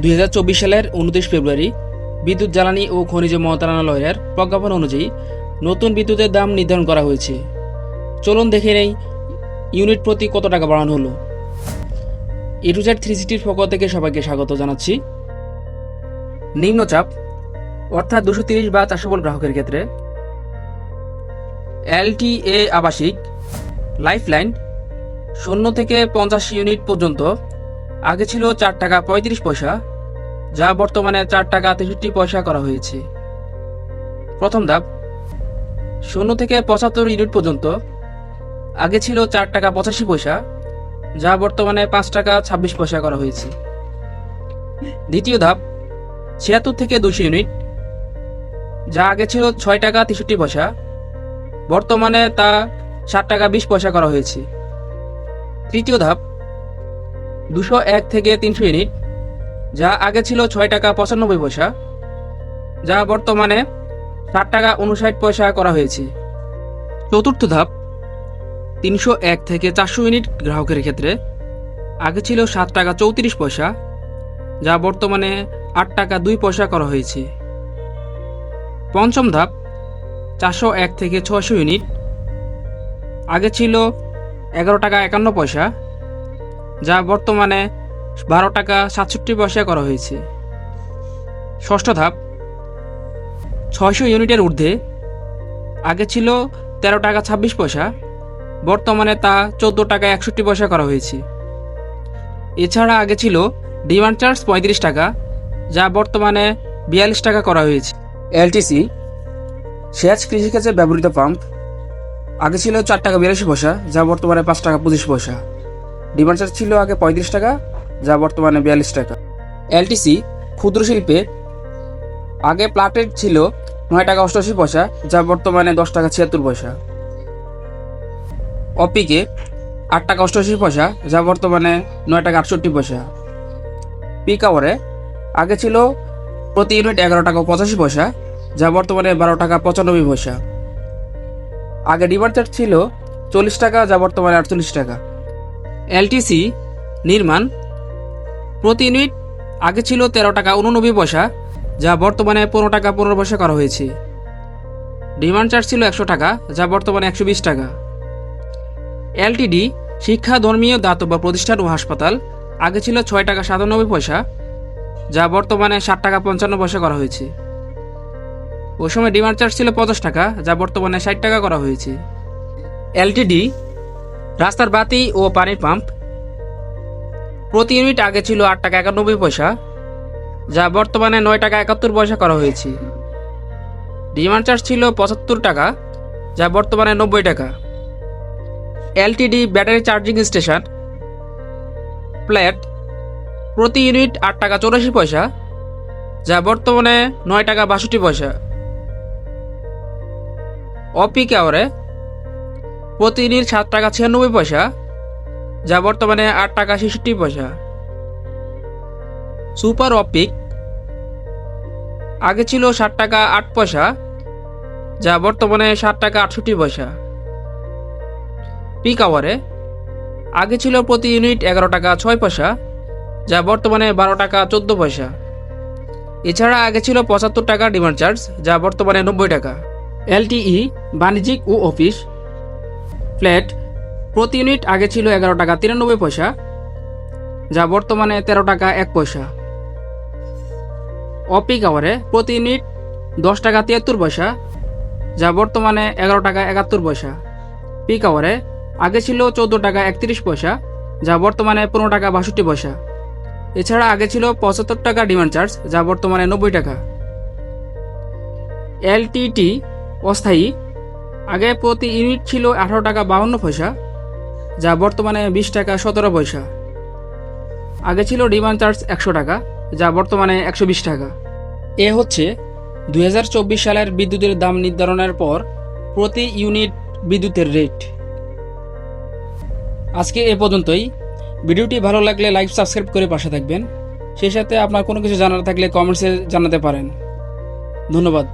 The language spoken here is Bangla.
দুই হাজার চব্বিশ সালের উনত্রিশ ফেব্রুয়ারি বিদ্যুৎ জ্বালানি ও খনিজ মন্ত্রণালয়ের প্রজ্ঞাপন অনুযায়ী নতুন বিদ্যুতের দাম নির্ধারণ করা হয়েছে। চলুন দেখে নেই ইউনিট প্রতি কত টাকা বাড়ানো হলো। এটুজেড থ্রি সিটির পক্ষ থেকে সবাইকে স্বাগত জানাচ্ছি। নিম্নচাপ অর্থাৎ দুশো তিরিশ বা চারশো গ্রাহকের ক্ষেত্রে। এলটিএ আবাসিক, লাইফলাইন, শূন্য থেকে পঞ্চাশ ইউনিট পর্যন্ত। আগে ছিল চার টাকা পঁয়ত্রিশ পয়সা, যা বর্তমানে চার টাকা তেষট্টি পয়সা করা হয়েছে। প্রথম ধাপ, শূন্য থেকে পঁচাত্তর ইউনিট পর্যন্ত, আগে ছিল চার টাকা পঁচাশি পয়সা, যা বর্তমানে পাঁচ টাকা ছাব্বিশ পয়সা করা হয়েছে। দ্বিতীয় ধাপ, ছিয়াত্তর থেকে দুশো ইউনিট, যা আগে ছিল ছয় টাকা তেষট্টি পয়সা, বর্তমানে তা ষাট টাকা বিশ পয়সা করা হয়েছে। তৃতীয় ধাপ দুশো এক থেকে তিনশো ইউনিট, যা আগে ছিল ছয় টাকা পঁচানব্বই পয়সা, যা বর্তমানে ষাট টাকা উনষাট পয়সা করা হয়েছে। চতুর্থ ধাপ, তিনশো এক থেকে চারশো ইউনিট গ্রাহকের ক্ষেত্রে আগে ছিল সাত টাকা চৌত্রিশ পয়সা, যা বর্তমানে আট টাকা দুই পয়সা করা হয়েছে। পঞ্চম ধাপ, চারশো এক থেকে ছশো ইউনিট, আগে ছিল এগারো টাকা একান্ন পয়সা যা বর্তমানে বারো টাকা সাতষট্টি পয়সা করা হয়েছে। ষষ্ঠ ধাপ, ছয়শো ইউনিটের ঊর্ধ্বে, আগে ছিল তেরো টাকা ছাব্বিশ পয়সা, বর্তমানে তা চোদ্দ টাকা একষট্টি পয়সা করা হয়েছে। এছাড়া আগে ছিল ডিমান্ড চার্জ পঁয়ত্রিশ টাকা, যা বর্তমানে বিয়াল্লিশ টাকা করা হয়েছে। এলটিসি, সেচ কৃষিকাজে ব্যবহৃত পাম্প, আগে ছিল চার টাকা বিরাশি পয়সা, যা বর্তমানে পাঁচ টাকা পঁচিশ পয়সা। ডিমান্ড চার্জ ছিল আগে পঁয়ত্রিশ টাকা, যা বর্তমানে বিয়াল্লিশ টাকা। এলটিসি ক্ষুদ্র শিল্পে, আগে প্লাটেড ছিল নয় টাকা অষ্টআশি পয়সা, যা বর্তমানে দশ টাকা ছিয়াত্তর পয়সা। অপিকে আট টাকা অষ্টআশি পয়সা, যা বর্তমানে নয় টাকা আটষট্টি পয়সা। পিক আওয়ারে আগে ছিল প্রতি ইউনিট এগারো টাকা পঁচাশি পয়সা, যা বর্তমানে বারো টাকা পঁচানব্বই পয়সা। আগে ডিমান্ড চার্জ ছিল চল্লিশ টাকা, যা বর্তমানে আটচল্লিশ টাকা। এলটিসি নির্মাণ। প্রতি ইউনিট আগে ছিল তেরো টাকা উননব্বই পয়সা, যা বর্তমানে পনেরো টাকা পনেরো পয়সা করা হয়েছে। ডিমান্ড চার্জ ছিল একশো টাকা, যা বর্তমানে একশো বিশ টাকা। এলটিডি শিক্ষা, ধর্মীয়, দাতব্য প্রতিষ্ঠান ও হাসপাতাল আগে ছিল ছয় টাকা সাতানব্বই পয়সা, যা বর্তমানে ষাট টাকা পঞ্চান্ন পয়সা করা হয়েছে। ওই সময় ডিমান্ড চার্জ ছিল পঞ্চাশ টাকা, যা বর্তমানে ষাট টাকা করা হয়েছে। এলটিডি রাস্তার বাতি ও পানির পাম্প। প্রতি ইউনিট আগে ছিল আট টাকা একানব্বই পয়সা, যা বর্তমানে নয় টাকা একাত্তর পয়সা করা হয়েছে। ডিমান্ড চার্জ ছিল পঁচাত্তর টাকা, যা বর্তমানে নব্বই টাকা। LTD battery charging station, plate, প্রতি ইউনিট আট টাকা চৌরাশি পয়সা, যা বর্তমানে নয় টাকা বাষট্টি পয়সা। অপিক আওয়ারে প্রতি ইউনিট সাত টাকা ছিয়ানব্বই পয়সা, যা বর্তমানে আট টাকা ছেষট্টি পয়সা। সুপার অপিক আগে ছিল ষাট টাকা আট পয়সা, যা বর্তমানে ষাট টাকা আটষট্টি পয়সা। পিক আওয়ারে, আগে ছিল প্রতি ইউনিট এগারো টাকা ছয় পয়সা, যা বর্তমানে বারো টাকা চোদ্দ পয়সা। এছাড়া আগে ছিল পঁচাত্তর টাকা ডিমান্ড চার্জ, যা বর্তমানে নব্বই টাকা। এলটিই, বাণিজ্যিক ও অফিস ফ্ল্যাট প্রতি ইউনিট আগে ছিল এগারো টাকা তিরানব্বই পয়সা, যা বর্তমানে তেরো টাকা এক পয়সা। অপিক আওয়ারে প্রতি ইউনিট দশ টাকা তিয়াত্তর পয়সা, যা বর্তমানে এগারো টাকা একাত্তর পয়সা। পিক আওয়ারে আগে ছিল চৌদ্দ টাকা একত্রিশ পয়সা, যা বর্তমানে পনেরো টাকা বাষট্টি পয়সা। এছাড়া আগে ছিল পঁচাত্তর টাকা ডিমান্ড চার্জ যা বর্তমানে নব্বই টাকা। এলটিটি অস্থায়ী আগে প্রতি ইউনিট ছিল আঠারো টাকা বাউন্ন পয়সা, যা বর্তমানে বিশ টাকা সতেরো পয়সা। আগে ছিল ডিমান্ড চার্জ একশো টাকা, যা বর্তমানে একশো বিশ টাকা। এ হচ্ছে দু হাজার চব্বিশ সালের বিদ্যুতের দাম নির্ধারণের পর প্রতি ইউনিট বিদ্যুতের রেট। আজকে এ পর্যন্তই। ভিডিওটি ভালো লাগলে লাইক, সাবস্ক্রাইব করে পাশে থাকবেন। সেই সাথে আপনার কোনো কিছু জানার থাকলে কমেন্টসে জানাতে পারেন। ধন্যবাদ।